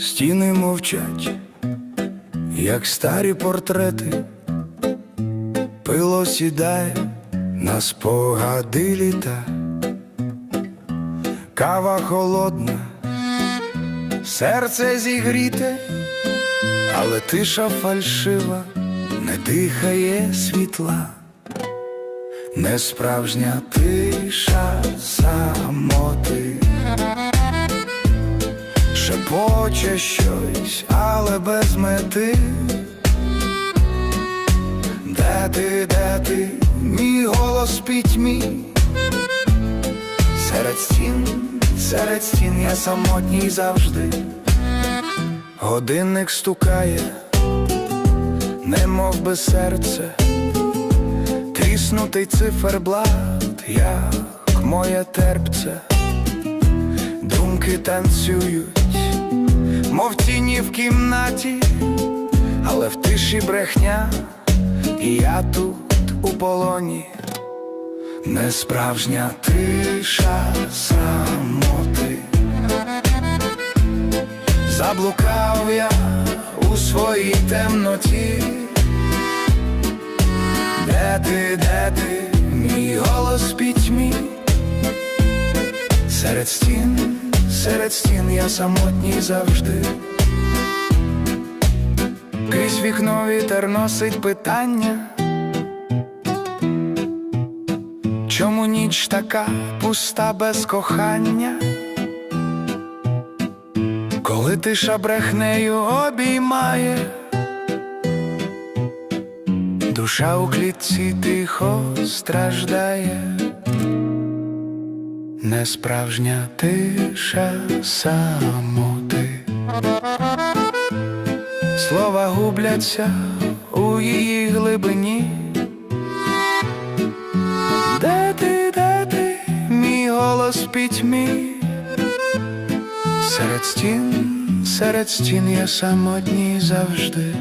Стіни мовчать, як старі портрети, пило сідає на спогади літа, кава холодна, серце зігріте, але тиша фальшива, не дихає світла, несправжня тиша Шепоче щось, але без мети. Де ти, де ти, мій голос пітьмі? Серед стін, серед стін я самотній завжди. Годинник стукає, немов би серце, тріснутий циферблат, як моє терпце. Думки танцюють, мов тіні в кімнаті, але в тиші брехня, і я тут у полоні, несправжня тиша самоти. Заблукав я у своїй темноті. Де ти, де ти, мій голос пітьмі? Серед стін, серед стін я самотній завжди. Крізь вікно вітер носить питання. Чому ніч така пуста без кохання? Коли тиша брехнею обіймає, душа у клітці тихо страждає. Несправжня тиша самоти. Слова губляться у її глибині. Де ти, де ти, мій голос пітьмі? Серед стін, серед стін я самотній завжди.